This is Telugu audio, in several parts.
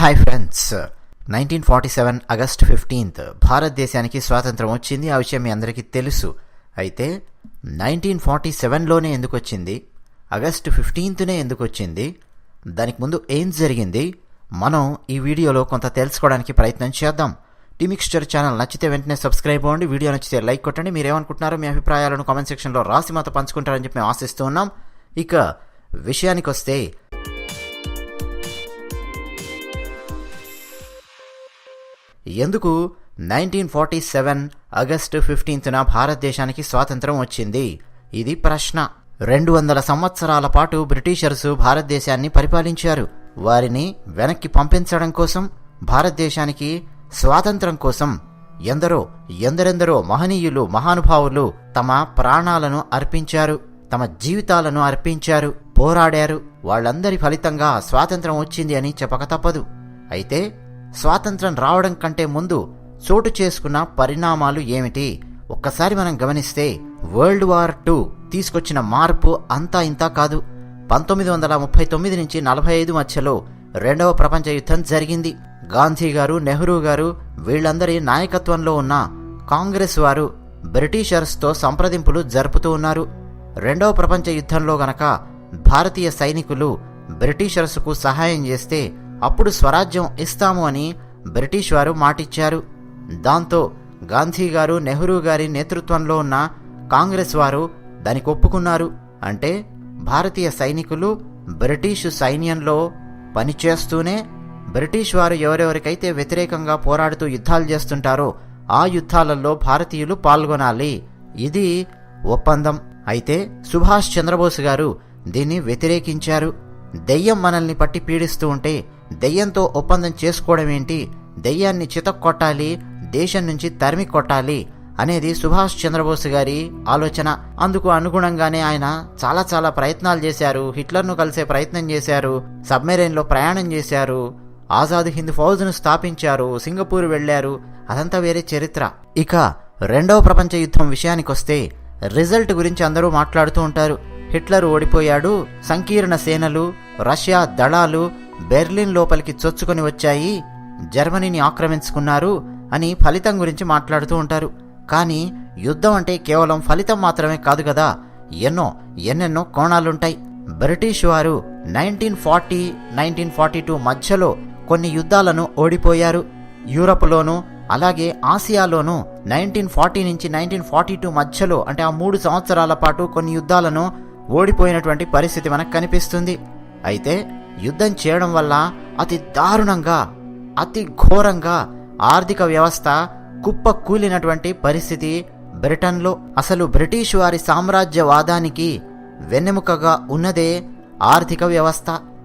Hi friends nineteen forty seven August fifteenth భారతదేశానికి స్వాతంత్రం వచ్చింది. ఆ విషయం మీ అందరికీ తెలుసు. అయితే నైన్టీన్ ఫార్టీ సెవెన్లోనే ఎందుకు వచ్చింది? ఆగస్ట్ ఫిఫ్టీన్త్నే ఎందుకు వచ్చింది? దానికి ముందు ఏం జరిగింది? మనం ఈ వీడియోలో కొంత తెలుసుకోవడానికి ప్రయత్నం చేద్దాం. టీమిక్స్చర్ ఛానల్ నచ్చితే వెంటనే సబ్స్క్రైబ్ అవ్వండి. వీడియో నచ్చితే లైక్ కొట్టండి. మీరు ఏమనుకుంటున్నారో మీ అభిప్రాయాలను కామెంట్ సెక్షన్లో రాసి మాతో పంచుకుంటారని చెప్పి మేము ఆశిస్తూ ఉన్నాం. ఇక విషయానికి వస్తే ఎందుకు? నైన్టీన్ ఫార్టీ సెవెన్ ఆగస్టు ఫిఫ్టీన్త్న భారతదేశానికి స్వాతంత్రం వచ్చింది. ఇది ప్రశ్న. రెండు వందల సంవత్సరాల పాటు బ్రిటిషర్సు భారతదేశాన్ని పరిపాలించారు. వారిని వెనక్కి పంపించడం కోసం భారతదేశానికి స్వాతంత్రం కోసం ఎందరో ఎందరెందరో మహనీయులు మహానుభావులు తమ ప్రాణాలను అర్పించారు తమ జీవితాలను అర్పించారు పోరాడారు. వాళ్ళందరి ఫలితంగా స్వాతంత్రం వచ్చింది అని చెప్పక తప్పదు. అయితే స్వాతంత్రం రావడం కంటే ముందు చోటు చేసుకున్న పరిణామాలు ఏమిటి? ఒక్కసారి మనం గమనిస్తే వరల్డ్ వార్ టూ తీసుకొచ్చిన మార్పు అంతా ఇంతా కాదు. పంతొమ్మిది వందల ముప్పై తొమ్మిది నుంచి నలభై ఐదు మధ్యలో రెండవ ప్రపంచ యుద్ధం జరిగింది. గాంధీ గారు నెహ్రూ గారు వీళ్ళందరి నాయకత్వంలో ఉన్న కాంగ్రెస్ వారు బ్రిటిషర్స్తో సంప్రదింపులు జరుపుతూ ఉన్నారు. రెండవ ప్రపంచ యుద్ధంలో గనక భారతీయ సైనికులు బ్రిటిషర్స్కు సహాయం చేస్తే అప్పుడు స్వరాజ్యం ఇస్తాము అని బ్రిటిష్ వారు మాటిచ్చారు. దాంతో గాంధీ గారు నెహ్రూ గారి నేతృత్వంలో ఉన్న కాంగ్రెస్ వారు దానికి ఒప్పుకున్నారు. అంటే భారతీయ సైనికులు బ్రిటిష్ సైన్యంలో పనిచేస్తూనే బ్రిటిష్ వారు ఎవరెవరికైతే వ్యతిరేకంగా పోరాడుతూ యుద్ధాలు చేస్తుంటారో ఆ యుద్ధాలలో భారతీయులు పాల్గొనాలి. ఇది ఒప్పందం. అయితే సుభాష్ చంద్రబోస్ గారు దీన్ని వ్యతిరేకించారు. దెయ్యం మనల్ని పట్టి పీడిస్తూ ఉంటే దెయ్యంతో ఒప్పందం చేసుకోవడం ఏంటి? దెయ్యాన్ని చితక్కొట్టాలి దేశం నుంచి తరిమి కొట్టాలి అనేది సుభాష్ చంద్రబోస్ గారి ఆలోచన. అందుకు అనుగుణంగానే ఆయన చాలా చాలా ప్రయత్నాలు చేశారు. హిట్లర్ను కలిసే ప్రయత్నం చేశారు. సబ్మెరైన్లో ప్రయాణం చేశారు. ఆజాద్ హింద్ ఫౌజ్ను స్థాపించారు. సింగపూర్ వెళ్ళారు అదంతా వేరే చరిత్ర. ఇక రెండవ ప్రపంచ యుద్ధం విషయానికొస్తే రిజల్ట్ గురించి అందరూ మాట్లాడుతూ ఉంటారు. హిట్లర్ ఓడిపోయాడు. సంకీర్ణ సేనలు రష్యా దళాలు బెర్లిన్ లోపలికి చొచ్చుకొని వచ్చాయి. జర్మనీని ఆక్రమించుకున్నారు అని ఫలితం గురించి మాట్లాడుతూ ఉంటారు. కానీ యుద్ధం అంటే కేవలం ఫలితం మాత్రమే కాదు కదా. ఎన్నో ఎన్నెన్నో కోణాలుంటాయి. బ్రిటిష్ వారు nineteen forty nineteen forty two మధ్యలో కొన్ని యుద్ధాలను ఓడిపోయారు. యూరప్లోనూ అలాగే ఆసియాలోనూ నైన్టీన్ ఫార్టీ నుంచి నైన్టీన్ ఫార్టీ టూ మధ్యలో అంటే ఆ మూడు సంవత్సరాల పాటు కొన్ని యుద్ధాలను ఓడిపోయినటువంటి పరిస్థితి మనకు కనిపిస్తుంది. అయితే యుద్ధం చేయడం వల్ల అతి దారుణంగా అతి ఘోరంగా ఆర్థిక వ్యవస్థ కుప్ప కూలినటువంటి పరిస్థితి బ్రిటన్లో. అసలు బ్రిటిష్ వారి సామ్రాజ్యవాదానికి వెన్నెముకగా ఉన్నదే ఆర్థిక వ్యవస్థ.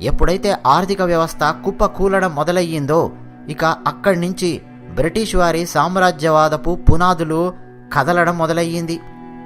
ఎప్పుడైతే ఆర్థిక వ్యవస్థ కుప్ప కూలడం మొదలయ్యిందో ఇక అక్కడి నుంచి బ్రిటిష్ వారి సామ్రాజ్యవాదపు పునాదులు కదలడం మొదలయ్యింది.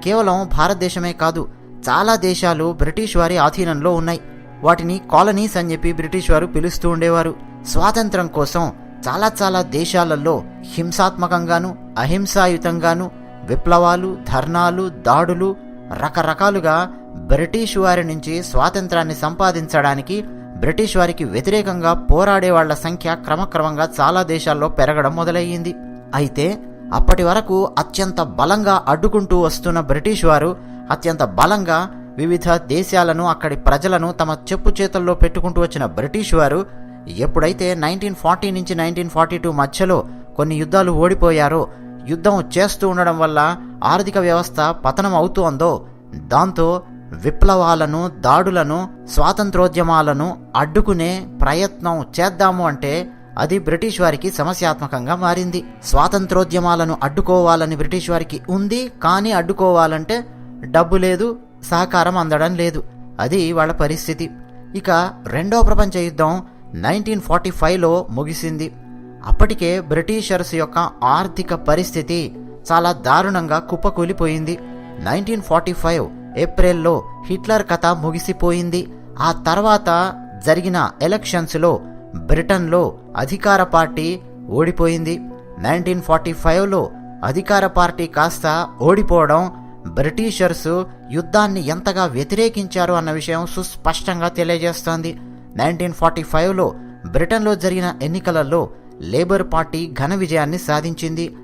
కేవలం భారతదేశమే కాదు చాలా దేశాలు బ్రిటిష్ వారి ఆధీనంలో ఉన్నాయి. వాటిని కాలనీస్ అని చెప్పి బ్రిటిష్ వారు పిలుస్తూ ఉండేవారు. స్వాతంత్రం కోసం చాలా చాలా దేశాలలో హింసాత్మకంగాను అహింసాయుతంగాను విప్లవాలు ధర్నాలు దాడులు రకరకాలుగా బ్రిటిష్ వారి నుంచి స్వాతంత్రాన్ని సంపాదించడానికి బ్రిటిష్ వారికి వ్యతిరేకంగా పోరాడే వాళ్ళ సంఖ్య క్రమక్రమంగా చాలా దేశాల్లో పెరగడం మొదలయ్యింది. అయితే అప్పటి వరకు అత్యంత బలంగా అడ్డుకుంటూ వస్తున్న బ్రిటిష్ వారు అత్యంత బలంగా వివిధ దేశాలను అక్కడి ప్రజలను తమ చెప్పు చేతుల్లో పెట్టుకుంటూ వచ్చిన బ్రిటిష్ వారు ఎప్పుడైతే నైన్టీన్ ఫార్టీ నుంచి నైన్టీన్ ఫార్టీ టూ మధ్యలో కొన్ని యుద్ధాలు ఓడిపోయారో యుద్ధం చేస్తూ ఉండడం వల్ల ఆర్థిక వ్యవస్థ పతనం అవుతోందో దాంతో విప్లవాలను దాడులను స్వాతంత్రోద్యమాలను అడ్డుకునే ప్రయత్నం చేద్దాము అంటే అది బ్రిటిష్ వారికి సమస్యాత్మకంగా మారింది. స్వాతంత్రోద్యమాలను అడ్డుకోవాలని బ్రిటిష్ వారికి ఉంది కానీ అడ్డుకోవాలంటే డబ్బు లేదు సహకారం అందడం లేదు. అది వాళ్ళ పరిస్థితి. ఇక రెండో ప్రపంచ యుద్ధం నైన్టీన్ ఫార్టీ ఫైవ్లో ముగిసింది. అప్పటికే బ్రిటిషర్స్ యొక్క ఆర్థిక పరిస్థితి చాలా దారుణంగా కుప్పకూలిపోయింది. నైన్టీన్ ఫార్టీ ఫైవ్ ఏప్రిల్లో హిట్లర్ కథ ముగిసిపోయింది. ఆ తర్వాత జరిగిన ఎలక్షన్స్లో బ్రిటన్లో అధికార పార్టీ ఓడిపోయింది. నైన్టీన్ ఫార్టీ ఫైవ్లో అధికార పార్టీ కాస్త ఓడిపోవడం బ్రిటిషర్స్ యుద్ధాన్ని ఎంతగా వ్యతిరేకించారు అన్న విషయం సుస్పష్టంగా తెలియజేస్తోంది. నైన్టీన్ ఫార్టీ ఫైవ్లో బ్రిటన్లో జరిగిన ఎన్నికలలో లేబర్ పార్టీ ఘన విజయాన్ని సాధించింది.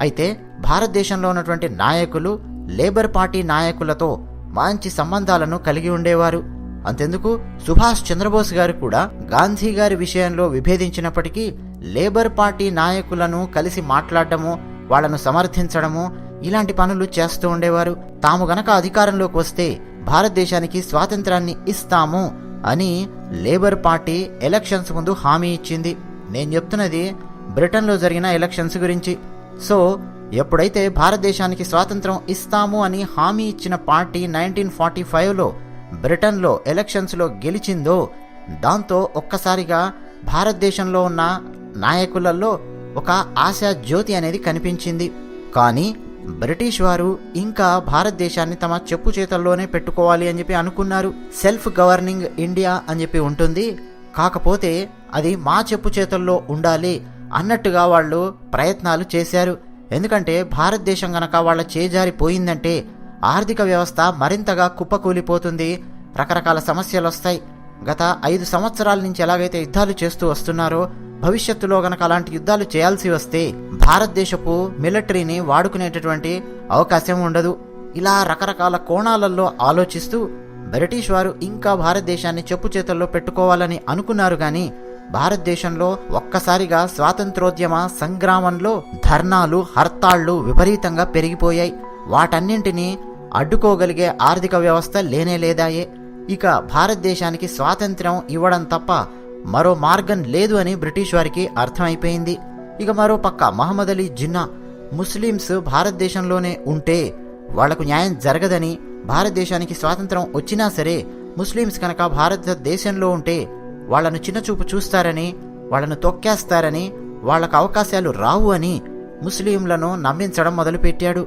అయితే భారతదేశంలో ఉన్నటువంటి నాయకులు లేబర్ పార్టీ నాయకులతో మంచి సంబంధాలను కలిగి ఉండేవారు. అంతెందుకు సుభాష్ చంద్రబోస్ గారు కూడా గాంధీ గారి విషయంలో విభేదించినప్పటికీ లేబర్ పార్టీ నాయకులను కలిసి మాట్లాడటము వాళ్ళను సమర్థించడము ఇలాంటి పనులు చేస్తూ ఉండేవారు. తాము గనక అధికారంలోకి వస్తే భారతదేశానికి స్వాతంత్రాన్ని ఇస్తాము అని లేబర్ పార్టీ ఎలక్షన్స్ ముందు హామీ ఇచ్చింది. నేను చెప్తున్నది బ్రిటన్లో జరిగిన ఎలక్షన్స్ గురించి. సో ఎప్పుడైతే భారతదేశానికి స్వాతంత్రం ఇస్తాము అని హామీ ఇచ్చిన పార్టీ నైన్టీన్ ఫార్టీ ఫైవ్లో బ్రిటన్లో ఎలక్షన్స్లో గెలిచిందో దాంతో ఒక్కసారిగా భారతదేశంలో ఉన్న నాయకులలో ఒక ఆశా జ్యోతి అనేది కనిపించింది. కానీ బ్రిటిష్ వారు ఇంకా భారతదేశాన్ని తమ చెప్పు చేతల్లోనే పెట్టుకోవాలి అని చెప్పి అనుకున్నారు. సెల్ఫ్ గవర్నింగ్ ఇండియా అని చెప్పి ఉంటుంది. కాకపోతే అది మా చెప్పు చేతుల్లో ఉండాలి అన్నట్టుగా వాళ్ళు ప్రయత్నాలు చేశారు. ఎందుకంటే భారతదేశం గనక వాళ్ళ చేజారిపోయిందంటే ఆర్థిక వ్యవస్థ మరింతగా కుప్పకూలిపోతుంది. రకరకాల సమస్యలు వస్తాయి. గత ఐదు సంవత్సరాల నుంచి ఎలాగైతే యుద్ధాలు చేస్తూ వస్తున్నారో భవిష్యత్తులో గనక అలాంటి యుద్ధాలు చేయాల్సి వస్తే భారతదేశపు మిలిటరీని వాడుకునేటటువంటి అవకాశం ఉండదు. ఇలా రకరకాల కోణాలలో ఆలోచిస్తూ బ్రిటిష్ వారు ఇంకా భారతదేశాన్ని చెప్పు చేతుల్లో పెట్టుకోవాలని అనుకున్నారు కానీ భారతదేశంలో ఒక్కసారిగా స్వాతంత్రోద్యమ సంగ్రామంలో ధర్నాలు హర్తాళ్ళు విపరీతంగా పెరిగిపోయాయి. వాటన్నింటినీ అడ్డుకోగలిగే ఆర్థిక వ్యవస్థ లేనే లేదాయే. ఇక భారతదేశానికి స్వాతంత్ర్యం ఇవ్వడం తప్ప మరో మార్గం లేదు అని బ్రిటిష్ వారికి అర్థమైపోయింది. ఇక మరో పక్క మహమ్మద్ అలీ జిన్నా ముస్లిమ్స్ భారతదేశంలోనే ఉంటే వాళ్ళకు న్యాయం జరగదని భారతదేశానికి స్వాతంత్రం వచ్చినా సరే ముస్లిమ్స్ కనుక భారతదేశంలో ఉంటే వాళ్ళను చిన్నచూపు చూస్తారని వాళ్ళను తొక్కేస్తారని వాళ్ళకు అవకాశాలు రావు అని ముస్లింలను నమ్మించడం మొదలుపెట్టాడు.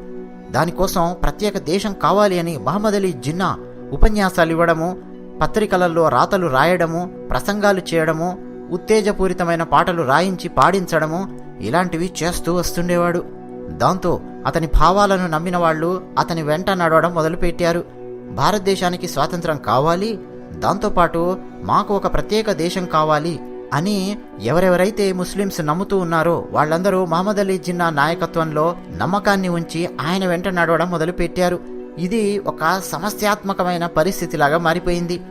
దానికోసం ప్రత్యేక దేశం కావాలి అని మహమ్మద్ అలీ జిన్నా ఉపన్యాసాలు ఇవ్వడము పత్రికలలో రాతలు రాయడము ప్రసంగాలు చేయడము ఉత్తేజపూరితమైన పాటలు రాయించి పాడించడము ఇలాంటివి చేస్తూ వస్తుండేవాడు. దాంతో అతని భావాలను నమ్మిన వాళ్ళు అతని వెంట నడవడం మొదలుపెట్టారు. భారతదేశానికి స్వాతంత్రం కావాలి దాంతోపాటు మాకు ఒక ప్రత్యేక దేశం కావాలి అని ఎవరెవరైతే ముస్లిమ్స్ నమ్ముతూ ఉన్నారో వాళ్ళందరూ మహమ్మద్ అలీ జిన్నా నాయకత్వంలో నమ్మకాన్ని ఉంచి ఆయన వెంట నడవడం మొదలుపెట్టారు. ఇది ఒక సమస్యాత్మకమైన పరిస్థితిలాగా మారిపోయింది.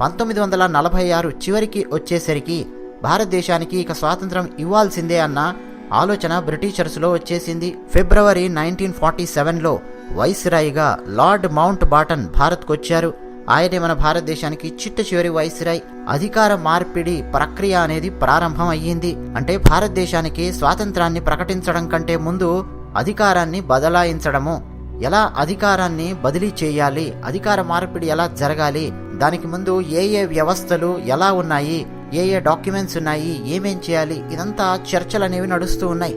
పంతొమ్మిది వందల నలభై ఆరు చివరికి వచ్చేసరికి భారతదేశానికి ఇక స్వాతంత్రం ఇవ్వాల్సిందే అన్న ఆలోచన బ్రిటిషర్స్లో వచ్చేసింది. ఫిబ్రవరి నైన్టీన్ ఫార్టీ సెవెన్లో వైస్రాయిగా లార్డ్ మౌంట్ బాటన్ భారత్కొచ్చారు. ఆయనే మన భారతదేశానికి చిట్ట చివరి వైస్రాయ్. అధికార మార్పిడి ప్రక్రియ అనేది ప్రారంభం అయ్యింది అంటే భారతదేశానికి స్వాతంత్రాన్ని ప్రకటించడం కంటే ముందు అధికారాన్ని బదలాయించడము. ఎలా అధికారాన్ని బదిలీ చేయాలి? అధికార మార్పిడి ఎలా జరగాలి? దానికి ముందు ఏ ఏ వ్యవస్థలు ఎలా ఉన్నాయి? ఏ ఏ డాక్యుమెంట్స్ ఉన్నాయి ఏమేం చేయాలి ఇదంతా చర్చలు అనేవి నడుస్తూ ఉన్నాయి.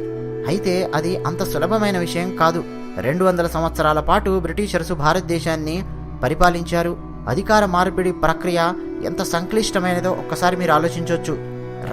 అయితే అది అంత సులభమైన విషయం కాదు. రెండు వందల సంవత్సరాల పాటు బ్రిటిషర్సు భారతదేశాన్ని పరిపాలించారు. అధికార మార్పిడి ప్రక్రియ ఎంత సంక్లిష్టమైనదో ఒక్కసారి మీరు ఆలోచించవచ్చు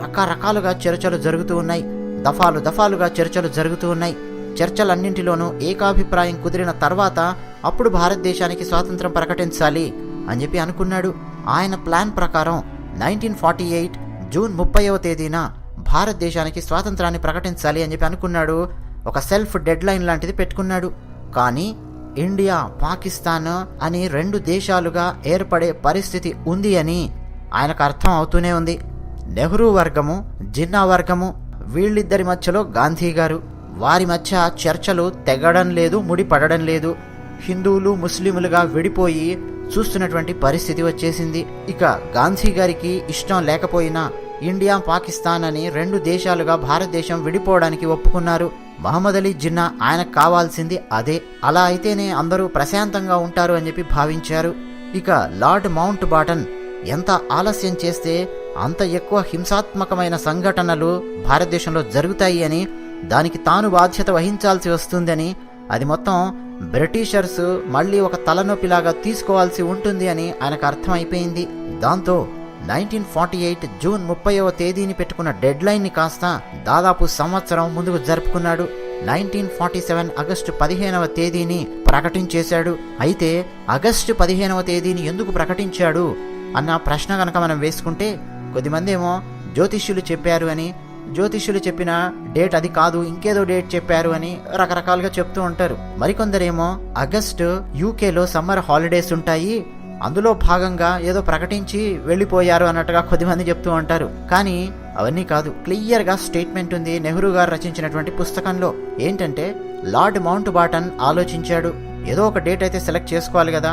రకరకాలుగా చర్చలు జరుగుతూ ఉన్నాయి. దఫాలు దఫాలుగా చర్చలు జరుగుతూ ఉన్నాయి. చర్చలన్నింటిలోనూ ఏకాభిప్రాయం కుదిరిన తర్వాత అప్పుడు భారతదేశానికి స్వాతంత్రం ప్రకటించాలి అని చెప్పి అనుకున్నాడు. ఆయన ప్లాన్ ప్రకారం నైన్టీన్ ఫార్టీ ఎయిట్ జూన్ ముప్పైవ తేదీన భారతదేశానికి స్వాతంత్రాన్ని ప్రకటించాలి అని చెప్పి అనుకున్నాడు. ఒక సెల్ఫ్ డెడ్ లైన్ లాంటిది పెట్టుకున్నాడు. కానీ ఇండియా పాకిస్తాన్ అని రెండు దేశాలుగా ఏర్పడే పరిస్థితి ఉంది అని ఆయనకు అర్థం అవుతూనే ఉంది. నెహ్రూ వర్గము జిన్నా వర్గము వీళ్ళిద్దరి మధ్యలో గాంధీ గారు. వారి మధ్య చర్చలు తెగడం లేదు ముడిపడడం లేదు. హిందువులు ముస్లింలుగా విడిపోయి చూస్తున్నటువంటి పరిస్థితి వచ్చేసింది. ఇక గాంధీ గారికి ఇష్టం లేకపోయినా ఇండియా పాకిస్తాన్ అని రెండు దేశాలుగా భారతదేశం విడిపోవడానికి ఒప్పుకున్నారు. మహమ్మద్ అలీ జిన్నా ఆయనకు కావాల్సింది అదే. అలా అయితేనే అందరూ ప్రశాంతంగా ఉంటారు అని చెప్పి భావించారు. ఇక లార్డ్ మౌంట్ బాటన్ ఎంత ఆలస్యం చేస్తే అంత ఎక్కువ హింసాత్మకమైన సంఘటనలు భారతదేశంలో జరుగుతాయి అని దానికి తాను బాధ్యత వహించాల్సి వస్తుందని అది మొత్తం బ్రిటిషర్స్ మళ్ళీ ఒక తలనొప్పిలాగా తీసుకోవాల్సి ఉంటుంది అని ఆయనకు అర్థమైపోయింది. దాంతో నైన్టీన్ ఫార్టీ ఎయిట్ జూన్ ముప్పైవ తేదీని పెట్టుకున్న డెడ్లైన్ని కాస్త దాదాపు సంవత్సరం ముందుకు జరుపుకున్నాడు. నైన్టీన్ ఫార్టీ సెవెన్ ఆగస్టు పదిహేనవ తేదీని ప్రకటించేశాడు. అయితే ఆగస్టు పదిహేనవ తేదీని ఎందుకు ప్రకటించాడు? అన్న ప్రశ్న కనుక మనం వేసుకుంటే కొద్దిమంది ఏమో జ్యోతిష్యులు చెప్పారు అని జ్యోతిష్యులు చెప్పిన డేట్ అది కాదు ఇంకేదో డేట్ చెప్పారు అని రకరకాలుగా చెప్తూ ఉంటారు. మరికొందరేమో ఆగస్టు యూకేలో సమ్మర్ హాలిడేస్ ఉంటాయి అందులో భాగంగా ఏదో ప్రకటించి వెళ్ళిపోయారు అన్నట్టుగా కొద్దిమంది చెప్తూ ఉంటారు. కానీ అవన్నీ కాదు క్లియర్గా స్టేట్మెంట్ ఉంది నెహ్రూ గారు రచించినటువంటి పుస్తకంలో. ఏంటంటే లార్డ్ మౌంట్ బాటన్ ఆలోచించాడు ఏదో ఒక డేట్ అయితే సెలెక్ట్ చేసుకోవాలి కదా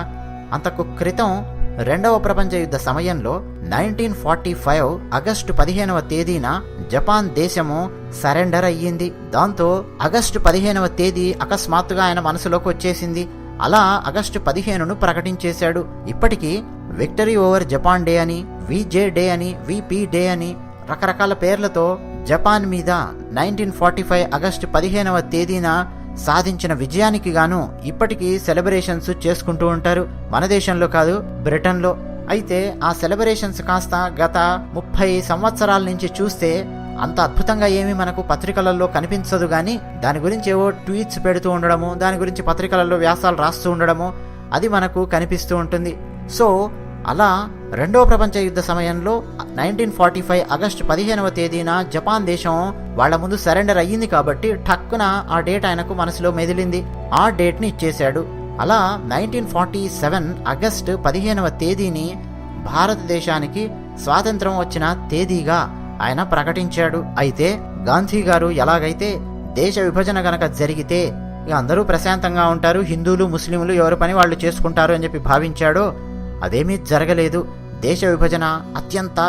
అంతకు క్రితం రెండవ ప్రపంచ యుద్ధ సమయంలో నైన్టీన్ ఫార్టీ ఫైవ్ ఆగస్టు పదిహేనవ తేదీన జపాన్ దేశము సరెండర్ అయ్యింది. దాంతో ఆగస్టు పదిహేనవ తేదీ అకస్మాత్తుగా ఆయన మనసులోకి వచ్చేసింది. అలా ఆగస్టు పదిహేనును ప్రకటించేశాడు. ఇప్పటికీ విక్టరీ ఓవర్ జపాన్ డే అని విజే డే అని విపి డే అని రకరకాల పేర్లతో జపాన్ మీద నైన్టీన్ ఫార్టీ ఫైవ్ ఆగస్టు పదిహేనవ తేదీన సాధించిన విజయానికి గాను ఇప్పటికీ సెలబ్రేషన్స్ చేసుకుంటూ ఉంటారు. మన దేశంలో కాదు బ్రిటన్లో. అయితే ఆ సెలబ్రేషన్స్ కాస్త గత ముప్పై సంవత్సరాల నుంచి చూస్తే అంత అద్భుతంగా ఏమీ మనకు పత్రికలలో కనిపించదు కానీ దాని గురించి ఏవో ట్వీట్స్ పెడుతూ ఉండడము దాని గురించి పత్రికలలో వ్యాసాలు రాస్తూ ఉండడము అది మనకు కనిపిస్తూ ఉంటుంది. సో అలా రెండవ ప్రపంచ యుద్ధ సమయంలో నైన్టీన్ ఫార్టీ ఫైవ్ ఆగస్టు పదిహేనవ తేదీన జపాన్ దేశం వాళ్ళ ముందు సరెండర్ అయ్యింది కాబట్టి ఠక్కున ఆ డేట్ ఆయనకు మనసులో మెదిలింది. ఆ డేట్ని ఇచ్చేశాడు. అలా నైన్టీన్ ఫార్టీ సెవెన్ ఆగస్టు పదిహేనవ తేదీని భారతదేశానికి స్వాతంత్రం వచ్చిన తేదీగా ఆయన ప్రకటించాడు. అయితే గాంధీ గారు ఎలాగైతే దేశ విభజన గనక జరిగితే ఇక అందరూ ప్రశాంతంగా ఉంటారు. హిందువులు ముస్లింలు ఎవరి పని వాళ్ళు చేసుకుంటారు అని చెప్పి భావించాడో అదేమీ జరగలేదు. దేశ విభజన అత్యంత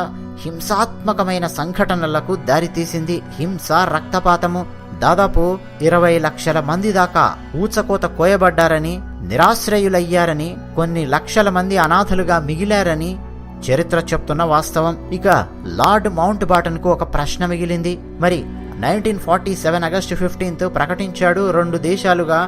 హింసాత్మకమైన సంఘటనలకు దారితీసింది హింస రక్తపాతము. దాదాపు ఇరవై లక్షల మంది దాకా ఊచకోత కోయబడ్డారని నిరాశ్రయులయ్యారని కొన్ని లక్షల మంది అనాథలుగా మిగిలారని చరిత్ర చెప్తున్న వాస్తవం. ఇక లార్డ్ మౌంట్ బాటన్కు ఒక ప్రశ్న మిగిలింది. మరి nineteen forty seven August fifteenth ప్రకటించాడు రెండు దేశాలుగా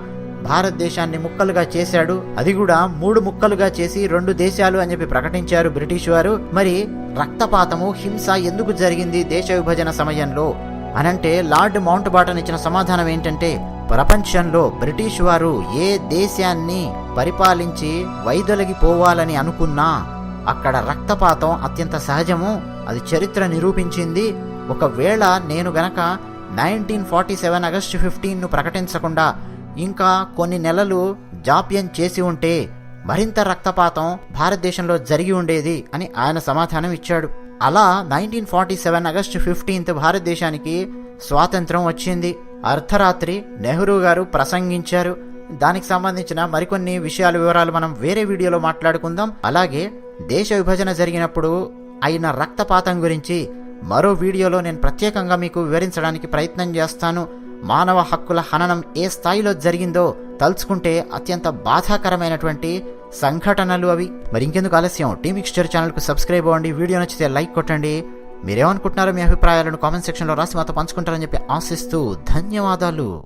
భారతదేశాన్ని ముక్కలుగా చేశాడు. అది కూడా మూడు ముక్కలుగా చేసి రెండు దేశాలు అని చెప్పి ప్రకటించారు బ్రిటిష్ వారు. మరి రక్తపాతము హింస ఎందుకు జరిగింది దేశ విభజన సమయంలో? అనంటే లార్డ్ మౌంట్ బాటన్ ఇచ్చిన సమాధానం ఏంటంటే ప్రపంచంలో బ్రిటిష్ వారు ఏ దేశాన్ని పరిపాలించి వైదొలగిపోవాలని అనుకున్నా అక్కడ రక్తపాతం అత్యంత సహజము. అది చరిత్ర నిరూపించింది. ఒకవేళ నేను గనక నైన్టీన్ ఫార్టీ సెవెన్ ఆగస్టు ఫిఫ్టీన్ను ప్రకటించకుండా ఇంకా కొన్ని నెలలు జాప్యం చేసి ఉంటే మరింత రక్తపాతం భారతదేశంలో జరిగి ఉండేది అని ఆయన సమాధానం ఇచ్చాడు. అలా nineteen forty seven August fifteenth భారతదేశానికి స్వాతంత్రం వచ్చింది. అర్ధరాత్రి నెహ్రూ గారు ప్రసంగించారు. దానికి సంబంధించిన మరికొన్ని విషయాల వివరాలు మనం వేరే వీడియోలో మాట్లాడుకుందాం. అలాగే దేశ విభజన జరిగినప్పుడు అయిన రక్తపాతం గురించి మరో వీడియోలో నేను ప్రత్యేకంగా మీకు వివరించడానికి ప్రయత్నం చేస్తాను. మానవ హక్కుల హననం ఏ స్థాయిలో జరిగిందో తలుచుకుంటే అత్యంత బాధాకరమైనటువంటి సంఘటనలు అవి. మరి ఇంకెందుకు ఆలస్యం? టీ మిక్స్చర్ ఛానల్కు సబ్స్క్రైబ్ అవ్వండి. వీడియో నచ్చితే లైక్ కొట్టండి. మీరేమనుకుంటున్నారో మీ అభిప్రాయాలను కామెంట్ సెక్షన్లో రాసి మాతో పంచుకుంటారని చెప్పి ఆశిస్తూ ధన్యవాదాలు.